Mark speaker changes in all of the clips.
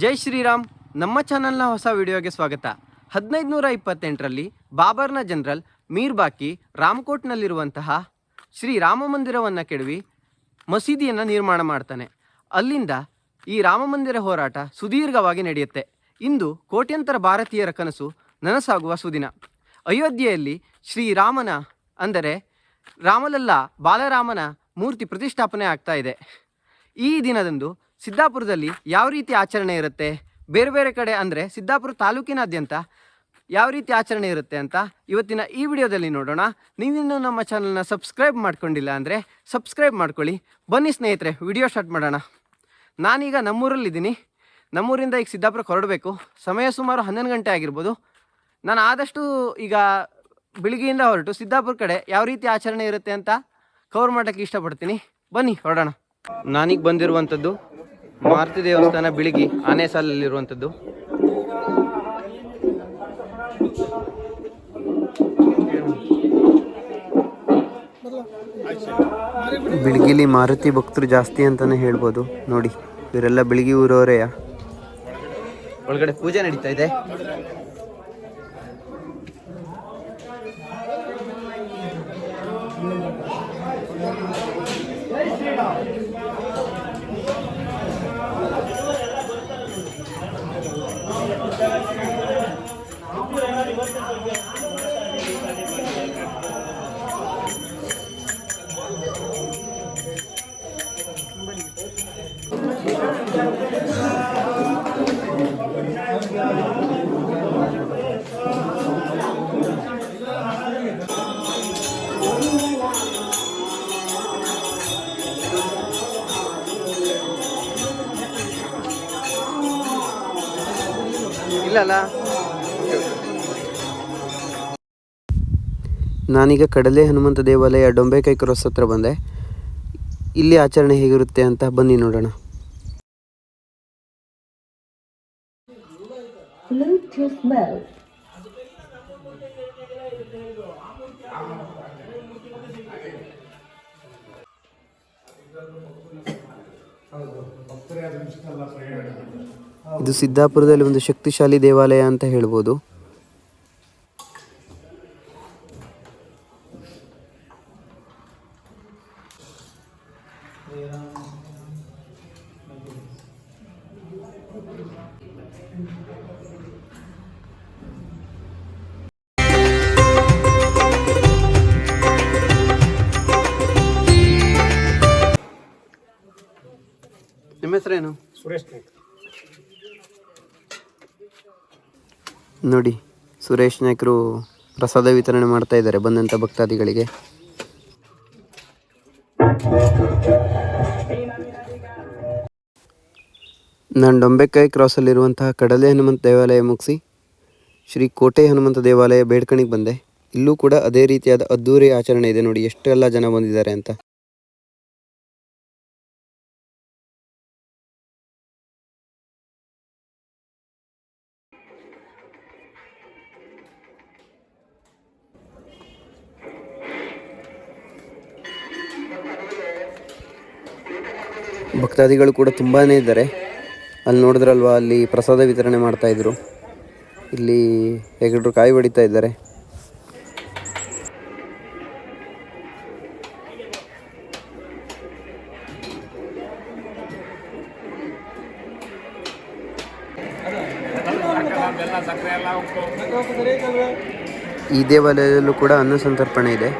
Speaker 1: ಜೈ ಶ್ರೀರಾಮ್. ನಮ್ಮ ಚಾನಲ್ನ ಹೊಸ ವಿಡಿಯೋಗೆ ಸ್ವಾಗತ. ಹದಿನೈದು ನೂರ ಇಪ್ಪತ್ತೆಂಟರಲ್ಲಿ ಬಾಬರ್ನ ಜನರಲ್ ಮೀರ್ ಬಾಕಿ ರಾಮಕೋಟ್ನಲ್ಲಿರುವಂತಹ ಶ್ರೀ ರಾಮ ಮಂದಿರವನ್ನು ಕೆಡವಿ ಮಸೀದಿಯನ್ನು ನಿರ್ಮಾಣ ಮಾಡ್ತಾನೆ. ಅಲ್ಲಿಂದ ಈ ರಾಮ ಮಂದಿರ ಹೋರಾಟ ಸುದೀರ್ಘವಾಗಿ ನಡೆಯುತ್ತೆ. ಇಂದು ಕೋಟ್ಯಂತರ ಭಾರತೀಯರ ಕನಸು ನನಸಾಗುವ ಸುದಿನ. ಅಯೋಧ್ಯೆಯಲ್ಲಿ ಶ್ರೀರಾಮನ ಅಂದರೆ ರಾಮಲಲ್ಲ ಬಾಲರಾಮನ ಮೂರ್ತಿ ಪ್ರತಿಷ್ಠಾಪನೆ ಆಗ್ತಾ ಇದೆ. ಈ ದಿನದಂದು ಸಿದ್ದಾಪುರದಲ್ಲಿ ಯಾವ ರೀತಿ ಆಚರಣೆ ಇರುತ್ತೆ? ಬೇರೆ ಬೇರೆ ಕಡೆ ಅಂದರೆ ಸಿದ್ದಾಪುರ ತಾಲೂಕಿನಾದ್ಯಂತ ಯಾವ ರೀತಿ ಆಚರಣೆ ಇರುತ್ತೆ ಅಂತ ಇವತ್ತಿನ ಈ ವಿಡಿಯೋದಲ್ಲಿ ನೋಡೋಣ. ನೀವಿನ್ನೂ ನಮ್ಮ ಚಾನಲ್ನ ಸಬ್ಸ್ಕ್ರೈಬ್ ಮಾಡ್ಕೊಂಡಿಲ್ಲ ಅಂದರೆ ಸಬ್ಸ್ಕ್ರೈಬ್ ಮಾಡ್ಕೊಳ್ಳಿ. ಬನ್ನಿ ಸ್ನೇಹಿತರೆ, ವಿಡಿಯೋ ಸ್ಟಾರ್ಟ್ ಮಾಡೋಣ. ನಾನೀಗ ನಮ್ಮೂರಲ್ಲಿದ್ದೀನಿ. ನಮ್ಮೂರಿಂದ ಈಗ ಸಿದ್ದಾಪುರಕ್ಕೆ ಹೊರಡಬೇಕು. ಸಮಯ ಸುಮಾರು ಹನ್ನೊಂದು ಗಂಟೆ ಆಗಿರ್ಬೋದು. ನಾನು ಆದಷ್ಟು ಈಗ ಬೆಳಿಗ್ಗೆಯಿಂದ ಹೊರಟು ಸಿದ್ದಾಪುರ ಕಡೆ ಯಾವ ರೀತಿ ಆಚರಣೆ ಇರುತ್ತೆ ಅಂತ ಕವರ್ ಮಾಡೋಕ್ಕೆ ಇಷ್ಟಪಡ್ತೀನಿ. ಬನ್ನಿ ಹೊರಡೋಣ. ನಾನೀಗ ಬಂದಿರುವಂಥದ್ದು ಮಾರುತಿ ದೇವಸ್ಥಾನ ಬಿಳಿಗಿ ಆನೆ ಸಾಲಲ್ಲಿರುವಂಥದ್ದು. ಬಿಳಿಗಿಲಿ ಮಾರುತಿ ಭಕ್ತರು ಜಾಸ್ತಿ ಅಂತಾನೆ ಹೇಳ್ಬೋದು. ನೋಡಿ, ಇವರೆಲ್ಲ ಬಿಳಿಗಿ ಊರವರೆಯ? ಒಳಗಡೆ ಪೂಜೆ ನಡೀತಾ ಇದೆ. ನಾನೀಗ ಕಡಲೆ ಹನುಮಂತ ದೇವಾಲಯ ಡೊಂಬೆಕೈ ಕ್ರಾಸ್ ಹತ್ರ ಬಂದೆ. ಇಲ್ಲಿ ಆಚರಣೆ ಹೇಗಿರುತ್ತೆ ಅಂತ ಬನ್ನಿ ನೋಡೋಣ. ಇದು ಸಿದ್ದಾಪುರದಲ್ಲಿ ಒಂದು ಶಕ್ತಿಶಾಲಿ ದೇವಾಲಯ ಅಂತ ಹೇಳ್ಬೋದು ನಿಮ್ಮ ಹೆಸರೇನು?
Speaker 2: ಸುರೇಶ್ ನಾಯ್ಕ.
Speaker 1: ನೋಡಿ ಸುರೇಶ್ ನಾಯ್ಕರು ಪ್ರಸಾದ ವಿತರಣೆ ಮಾಡ್ತಾ ಇದ್ದಾರೆ ಬಂದಂಥ ಭಕ್ತಾದಿಗಳಿಗೆ. ನಾನು ಡೊಂಬೆಕಾಯಿ ಕ್ರಾಸಲ್ಲಿರುವಂತಹ ಕಡಲೆ ಹನುಮಂತ ದೇವಾಲಯ ಮುಗಿಸಿ ಶ್ರೀ ಕೋಟೆ ಹನುಮಂತ ದೇವಾಲಯ ಬೇಡ್ಕಣಿಗೆ ಬಂದೆ. ಇಲ್ಲೂ ಕೂಡ ಅದೇ ರೀತಿಯಾದ ಅದ್ದೂರಿ ಆಚರಣೆ ಇದೆ ನೋಡಿ, ಎಷ್ಟೆಲ್ಲ ಜನ ಬಂದಿದ್ದಾರೆ ಅಂತ. ಭಕ್ತಾದಿಗಳು ಕೂಡ ತುಂಬಾ ಇದ್ದಾರೆ. ಅಲ್ಲಿ ನೋಡಿದ್ರಲ್ವಾ, ಅಲ್ಲಿ ಪ್ರಸಾದ ವಿತರಣೆ ಮಾಡ್ತಾಯಿದ್ರು ಇಲ್ಲಿ ಹೆಗಡ್ರು ಕಾಯಿ ಹೊಡಿತಾ ಇದ್ದಾರೆ. ಈ ದೇವಾಲಯದಲ್ಲೂ ಕೂಡ ಅನ್ನ ಸಂತರ್ಪಣೆ ಇದೆ.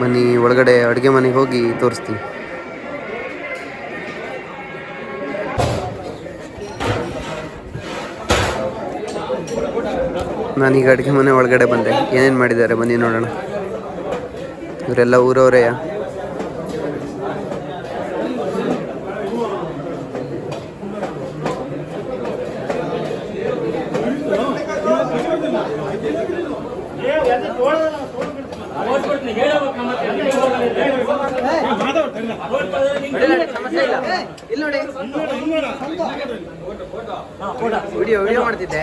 Speaker 1: ಬನ್ನಿ, ಒಳಗಡೆ ಅಡುಗೆ ಮನೆಗೆ ಹೋಗಿ ತೋರಿಸ್ತೀನಿ. ನಾನೀಗ ಅಡುಗೆ ಮನೆ ಒಳಗಡೆ ಬಂದೆ. ಏನೇನು ಮಾಡಿದ್ದಾರೆ? ಬನ್ನಿ ನೋಡೋಣ. ಇವರೆಲ್ಲ ಊರವರೆಯ ವಿಡಿಯೋ ವಿಡಿಯೋ ಮಾಡ್ತಿದ್ದೆ.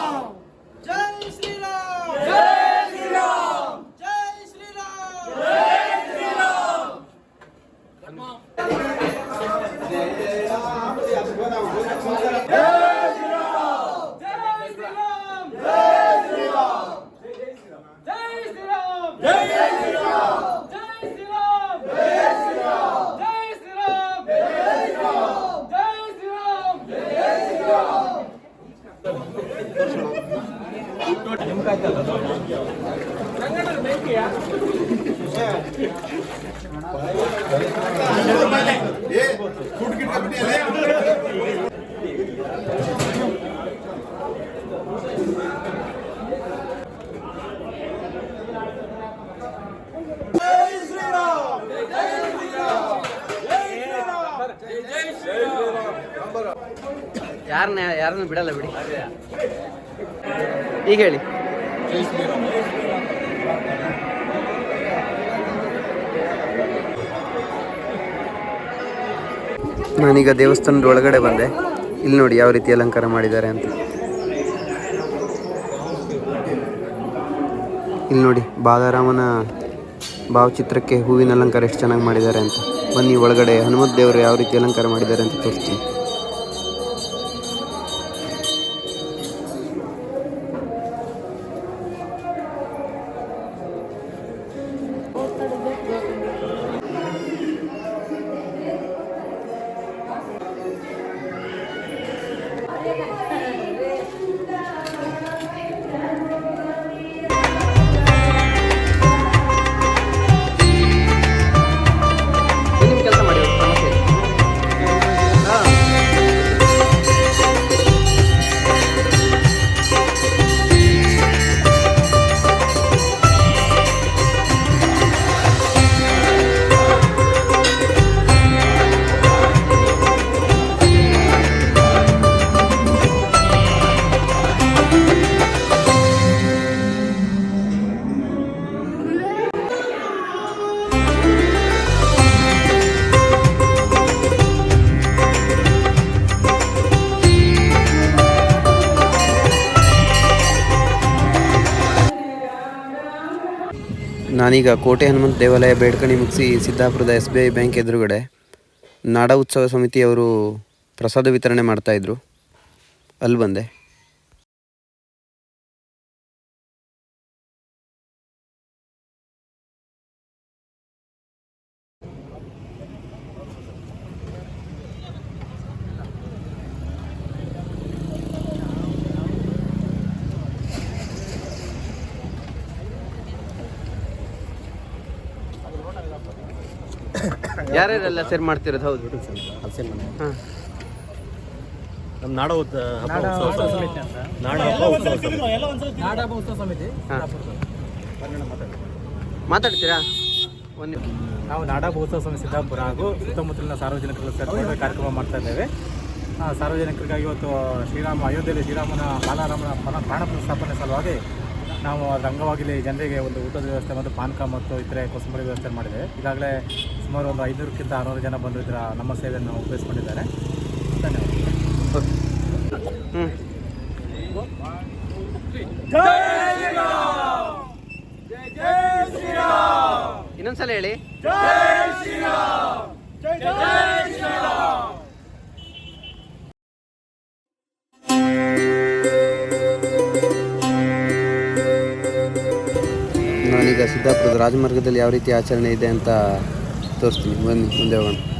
Speaker 3: ಯಾರನ್ನ ಯಾರನ್ನ ಬಿಡಲ್ಲ ಬಿಡಿ ಈಗ ಹೇಳಿ ನಾನೀಗ ದೇವಸ್ಥಾನದ ಒಳಗಡೆ ಬಂದೆ. ಇಲ್ಲಿ ನೋಡಿ ಯಾವ ರೀತಿ ಅಲಂಕಾರ ಮಾಡಿದ್ದಾರೆ ಅಂತ. ಇಲ್ಲಿ ನೋಡಿ ಬಾಲಾರಾಮನ ಭಾವಚಿತ್ರಕ್ಕೆ ಹೂವಿನ ಅಲಂಕಾರ ಎಷ್ಟು ಚೆನ್ನಾಗಿ ಮಾಡಿದ್ದಾರೆ ಅಂತ. ಬನ್ನಿ ಒಳಗಡೆ ಹನುಮತ್ ದೇವರು ಯಾವ ರೀತಿ ಅಲಂಕಾರ ಮಾಡಿದ್ದಾರೆ ಅಂತ ತೋರಿಸ್ತೀನಿ. ನಾನೀಗ ಕೋಟೆ ಹನುಮಂತ ದೇವಾಲಯ ಬೇಡ್ಕಣಿ ಮುಗಿಸಿ ಸಿದ್ದಾಪುರದ ಎಸ್ ಬಿ ಐ ಬ್ಯಾಂಕ್ ಎದುರುಗಡೆ ನಾಡ ಉತ್ಸವ ಸಮಿತಿಯವರು ಪ್ರಸಾದ ವಿತರಣೆ ಮಾಡ್ತಾಯಿದ್ರು ಅಲ್ಲಿ ಬಂದೆ. ಯಾರ್ಯಾರೆಲ್ಲ ಸೇರ್ ಮಾಡ್ತಿರೋದು? ಹೌದು. ಹಾಂ.
Speaker 2: ನಮ್ಮ ನಾಡ ಉತ್- ಹಬ್ಬ ಉತ್ಸವ. ಸಮಿತಿ. ನಾಡ ಹಬ್ಬ ಉತ್ಸವ ಸಮಿತಿ.
Speaker 3: ಹಾಂ. ಮಾತಾಡ್ತೀರಾ? ಒಂದು
Speaker 4: ನಾವು ನಾಡ ಮಹೋತ್ಸವ ಸಮಿತಿ ಸಿದ್ದಾಪುರ ಹಾಗೂ ಸುತ್ತಮುತ್ತಲಿನ ಸಾರ್ವಜನಿಕರು ಸೇರಿಕೊಂಡು ಕಾರ್ಯಕ್ರಮ ಮಾಡ್ತಾ ಇದ್ದೇವೆ. ಆ, ಸಾರ್ವಜನಿಕರಿಗಾಗಿ ಇವತ್ತು ಶ್ರೀರಾಮ ಅಯೋಧ್ಯೆಯಲ್ಲಿ ಶ್ರೀರಾಮನ ಬಾಲಾರಾಮನ ಪ್ರಾಣ ಪ್ರತಿಷ್ಠಾಪನೆ ಸಲುವಾಗಿ ನಾವು ಅದರ ಅಂಗವಾಗಿ ಇಲ್ಲಿ ಜನರಿಗೆ ಒಂದು ಊಟದ ವ್ಯವಸ್ಥೆ ಮತ್ತು ಪಾನಕ ಮತ್ತು ಇತರೆ ಕೊಸಂಬರಿ ವ್ಯವಸ್ಥೆ ಮಾಡಿದೆ. ಈಗಾಗಲೇ ಸುಮಾರು ಒಂದು ಐನೂರಕ್ಕಿಂತ ಆರುನೂರು ಜನ ಬಂದು ಇದರ ನಮ್ಮ ಸೇವೆಯನ್ನು ಉಪಯೋಗಿಸ್ಕೊಂಡಿದ್ದಾರೆ. ಧನ್ಯವಾದ.
Speaker 3: ಇನ್ನೊಂದ್ಸಲ ಹೇಳಿ. ಸಿದ್ದಾಪುರದ ರಾಜಮಾರ್ಗದಲ್ಲಿ ಯಾವ ರೀತಿ ಆಚರಣೆ ಇದೆ ಅಂತ ತೋರಿಸ್ತೀನಿ. ಬನ್ನಿ ಮುಂದೆ ಹೋಗೋಣ.